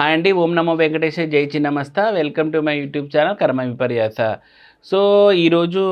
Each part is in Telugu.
హాయ్ అండి ఓం నమో వెంకటేశ్వర జై Chinnamasta welcome to my YouTube channel కర్మ విపర్యాస. సో ఈరోజు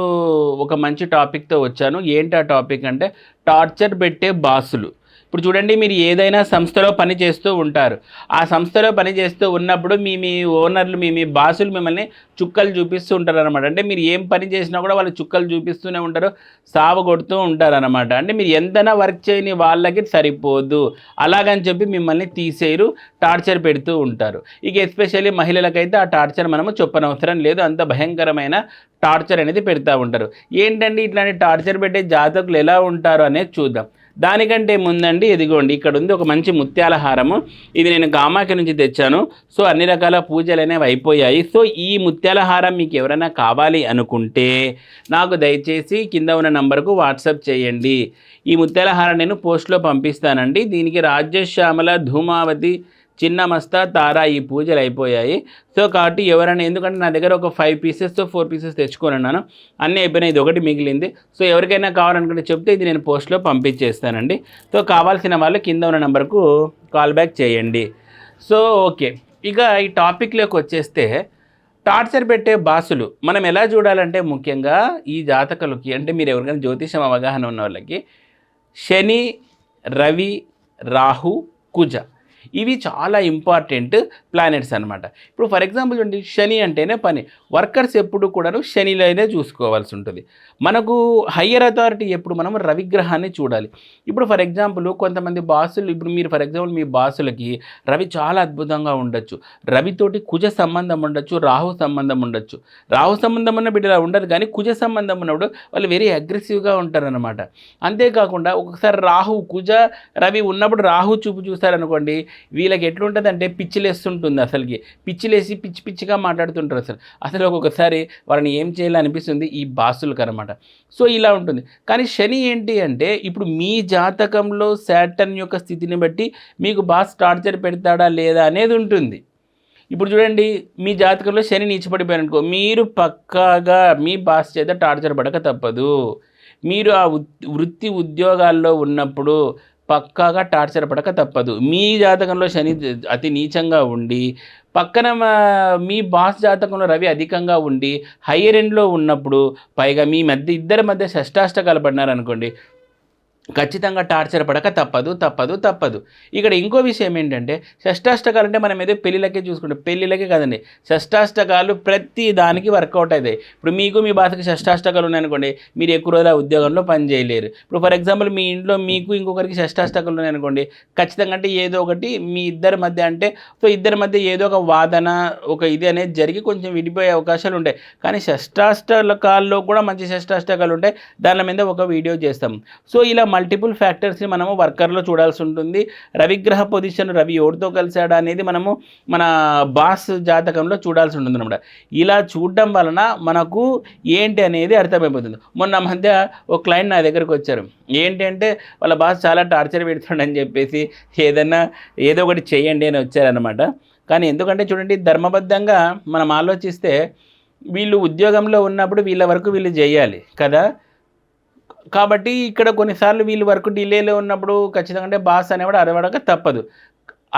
ఒక మంచి టాపిక్తో వచ్చాను. ఏంటి ఆ టాపిక్ అంటే టార్చర్ పెట్టే బాసులు. ఇప్పుడు చూడండి మీరు ఏదైనా సంస్థలో పని చేస్తూ ఉంటారు. ఆ సంస్థలో పని చేస్తూ ఉన్నప్పుడు మీ మీ ఓనర్లు మీ మీ బాసులు మిమ్మల్ని చుక్కలు చూపిస్తూ ఉంటారు అనమాట అంటే మీరు ఏం పని చేసినా కూడా వాళ్ళు చుక్కలు చూపిస్తూనే ఉంటారు సావ కొడుతూ ఉంటారు అనమాట అంటే మీరు ఎంతైనా వర్క్ చేయని వాళ్ళకి సరిపోదు. అలాగని చెప్పి మిమ్మల్ని తీసేయరు టార్చర్ పెడుతూ ఉంటారు. ఇక ఎస్పెషల్లీ మహిళలకైతే ఆ టార్చర్ మనము చెప్పనవసరం లేదు. అంత భయంకరమైన టార్చర్ అనేది పెడతా ఉంటారు. ఏంటండి ఇట్లాంటి టార్చర్ పెట్టే జాతకులు ఎలా ఉంటారు అనేది చూద్దాం. దానికంటే ముందండి ఇదిగోండి ఇక్కడ ఉంది ఒక మంచి ముత్యాల హారము. ఇది నేను గామాకి నుంచి తెచ్చాను. సో అన్ని రకాల పూజలు అనేవి అయిపోయాయి. సో ఈ ముత్యాల హారం మీకు ఎవరైనా కావాలి అనుకుంటే నాకు దయచేసి కింద ఉన్న నంబర్కు వాట్సాప్ చేయండి. ఈ ముత్యాల హారం నేను పోస్ట్లో పంపిస్తానండి. దీనికి రాజ్యశ్యామల ధూమావతి చిన్న మస్తా తారా ఈ పూజలు అయిపోయాయి. సో కాబట్టి ఎవరైనా ఎందుకంటే నా దగ్గర ఒక ఫైవ్ పీసెస్ ఫోర్ పీసెస్ తెచ్చుకొని ఉన్నాను. అన్నీ అయిపోయినాయి ఇది ఒకటి మిగిలింది. సో ఎవరికైనా కావాలనుకుంటే చెప్తే ఇది నేను పోస్ట్లో పంపించేస్తానండి. సో కావాల్సిన వాళ్ళు కింద ఉన్న నెంబర్కు కాల్ బ్యాక్ చేయండి. సో ఓకే ఇక ఈ టాపిక్లోకి వచ్చేస్తే టార్చర్ పెట్టే బాసులు మనం ఎలా చూడాలంటే ముఖ్యంగా ఈ జాతకులకి అంటే మీరు ఎవరికైనా జ్యోతిషం అవగాహన ఉన్న వాళ్ళకి శని రవి రాహు కుజ. ఇవి చాలా ఇంపార్టెంట్ ప్లానెట్స్ అనమాట ఇప్పుడు ఫర్ ఎగ్జాంపుల్ చూడండి శని అంటేనే పని. వర్కర్స్ ఎప్పుడు కూడాను శనిలోనే చూసుకోవాల్సి ఉంటుంది. మనకు హయ్యర్ అథారిటీ ఎప్పుడు మనం రవిగ్రహాన్ని చూడాలి. ఇప్పుడు ఫర్ ఎగ్జాంపుల్ కొంతమంది బాసులు ఇప్పుడు మీరు ఫర్ ఎగ్జాంపుల్ మీ బాసులకి రవి చాలా అద్భుతంగా ఉండొచ్చు. రవితోటి కుజ సంబంధం ఉండొచ్చు రాహు సంబంధం ఉండొచ్చు. రాహు సంబంధం ఉన్న బిడ్డలా ఉండదు కానీ కుజ సంబంధం ఉన్నప్పుడు వాళ్ళు వెరీ అగ్రెసివ్గా ఉంటారనమాట అంతేకాకుండా ఒకసారి రాహు కుజ రవి ఉన్నప్పుడు రాహు చూపు చూస్తారనుకోండి వీళ్ళకి ఎట్లుంటుంది అంటే పిచ్చిలేస్తుంటుంది అసలుకి. పిచ్చిలేసి పిచ్చి పిచ్చిగా మాట్లాడుతుంటారు అసలు. అసలు ఒక్కొక్కసారి వాళ్ళని ఏం చేయాలనిపిస్తుంది ఈ బాసులకు అనమాట సో ఇలా ఉంటుంది. కానీ శని ఏంటి అంటే ఇప్పుడు మీ జాతకంలో శాటర్న్ యొక్క స్థితిని బట్టి మీకు బాస్ టార్చర్ పెడతాడా లేదా అనేది ఉంటుంది. ఇప్పుడు చూడండి మీ జాతకంలో శని నీచిపడిపోయారు అనుకో మీరు పక్కాగా మీ బాస్ చేత టార్చర్ పడక తప్పదు. మీరు ఆ వృత్తి ఉద్యోగాల్లో ఉన్నప్పుడు పక్కాగా టార్చర్ పడక తప్పదు. మీ జాతకంలో శని అతి నీచంగా ఉండి పక్కన మా- మీ బాస్ జాతకంలో రవి అధికంగా ఉండి హయ్యర్ ఎండ్లో ఉన్నప్పుడు పైగా మీ మధ్య ఇద్దరి మధ్య షష్టాష్టకాలు పడినారనుకోండి ఖచ్చితంగా టార్చర్ పడక తప్పదు తప్పదు తప్పదు. ఇక్కడ ఇంకో విషయం ఏంటంటే షష్టాష్టకాలు అంటే మనం ఏదో పెళ్ళిళ్ళకే చూసుకుంటాం పెళ్ళిళ్ళకే కదండి షష్టాష్టకాలు ప్రతి దానికి వర్కౌట్ అవుతాయి. ఇప్పుడు మీకు మీ భాషకి షష్టాష్టకాలు ఉన్నాయనుకోండి మీరు ఎక్కువ రోజులు ఆ ఉద్యోగంలో పని చేయలేరు. ఇప్పుడు ఫర్ ఎగ్జాంపుల్ మీ ఇంట్లో మీకు ఇంకొకరికి షష్టాష్టకాలు ఉన్నాయనుకోండి ఖచ్చితంగా అంటే ఏదో ఒకటి మీ ఇద్దరి మధ్య అంటే సో ఇద్దరి మధ్య ఏదో ఒక వాదన ఒక ఇది అనేది జరిగి కొంచెం విడిపోయే అవకాశాలు ఉంటాయి. కానీ షష్టాష్టకాల్లో కూడా మంచి షష్టాష్టకాలు ఉంటాయి. దాని మీద ఒక వీడియో చేస్తాం. సో ఇలా మల్టిపుల్ ఫ్యాక్టర్స్ని మనము వర్కర్లో చూడాల్సి ఉంటుంది. రవిగ్రహ పొజిషన్ రవి ఎవరితో కలిశాడా అనేది మనము మన బాస్ జాతకంలో చూడాల్సి ఉంటుంది అనమాట ఇలా చూడడం వలన మనకు ఏంటి అనేది అర్థమైపోతుంది. మొన్న మధ్య ఒక క్లయింట్ నా దగ్గరకు వచ్చారు. ఏంటి అంటే వాళ్ళ బాస్ చాలా టార్చర్ పెడుతుండని చెప్పేసి ఏదన్నా ఏదో ఒకటి చేయండి అని వచ్చారనమాట కానీ ఎందుకంటే చూడండి ధర్మబద్ధంగా మనం ఆలోచిస్తే వీళ్ళు ఉద్యోగంలో ఉన్నప్పుడు వీళ్ళ వరకు వీళ్ళు చేయాలి కదా. కాబట్టి ఇక్కడ కొన్నిసార్లు వీళ్ళు వర్క్ డిలేలో ఉన్నప్పుడు ఖచ్చితంగా అంటే బాస్ అనేవాడు అరవడక తప్పదు.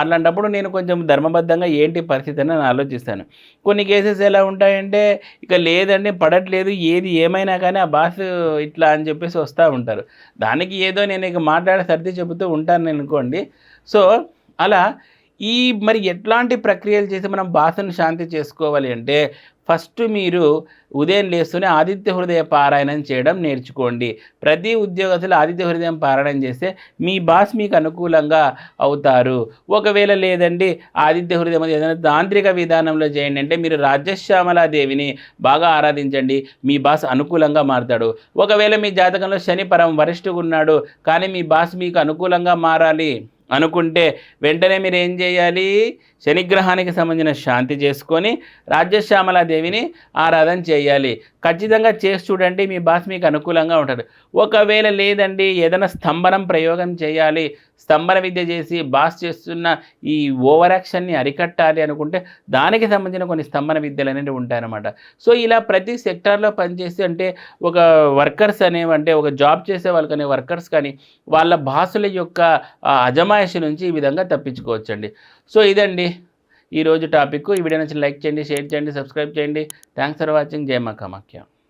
అలాంటప్పుడు నేను కొంచెం ధర్మబద్ధంగా ఏంటి పరిస్థితి అని ఆలోచిస్తాను. కొన్ని కేసెస్ ఎలా ఉంటాయంటే ఇక లేదండి పడట్లేదు ఏది ఏమైనా కానీ ఆ బాస్ ఇట్లా అని చెప్పేసి వస్తూ ఉంటారు. దానికి ఏదో నేను ఇక మాట్లాడే సర్ది చెబుతూ ఉంటాను అనుకోండి. సో అలా ఈ మరి ఎట్లాంటి ప్రక్రియలు చేసి మనం బాసను శాంతి చేసుకోవాలి అంటే ఫస్ట్ మీరు ఉదయం లేస్తూనే ఆదిత్య హృదయ పారాయణం చేయడం నేర్చుకోండి. ప్రతి ఉద్యోగస్తులు ఆదిత్య హృదయం పారాయణం చేస్తే మీ బాస్ మీకు అనుకూలంగా అవుతారు. ఒకవేళ లేదండి ఆదిత్య హృదయం ఏదైనా తాంత్రిక విధానంలో చేయండి అంటే మీరు రాజశ్యామలాదేవిని బాగా ఆరాధించండి మీ బాస్ అనుకూలంగా మారుతాడు. ఒకవేళ మీ జాతకంలో శని పరం వరిష్ఠుగా ఉన్నాడు కానీ మీ బాస్ మీకు అనుకూలంగా మారాలి. అనుకుంటే వెంటనే మీరు ఏం చేయాలి? శనిగ్రహానికి సంబంధించిన శాంతి చేసుకొని రాజ్యశ్యామలాదేవిని ఆరాధన చేయాలి. ఖచ్చితంగా చేసి చూడండి మీ బాస్ మీకు అనుకూలంగా ఉంటుంది ఒకవేళ లేదండి ఏదైనా స్తంభనం ప్రయోగం చేయాలి స్తంభన విద్య చేసి బాస్ చేస్తున్న ఈ ఓవర్ యాక్షన్ని అరికట్టాలి అనుకుంటే దానికి సంబంధించిన కొన్ని స్తంభన విద్యలు అనేవి ఉంటాయన్నమాట. సో ఇలా ప్రతి సెక్టార్లో పనిచేసి అంటే ఒక వర్కర్స్ అనేవి అంటే ఒక జాబ్ చేసే వాళ్ళకి అనే వర్కర్స్ కానీ వాళ్ళ బాసుల యొక్క అజమాయిషి నుంచి ఈ విధంగా తప్పించుకోవచ్చండి. సో ఇదండి ఈరోజు టాపిక్. ఈ వీడియో నచ్చిన లైక్ చేయండి షేర్ చేయండి సబ్స్క్రైబ్ చేయండి. Thanks for watching. జయ మా కామాఖ్య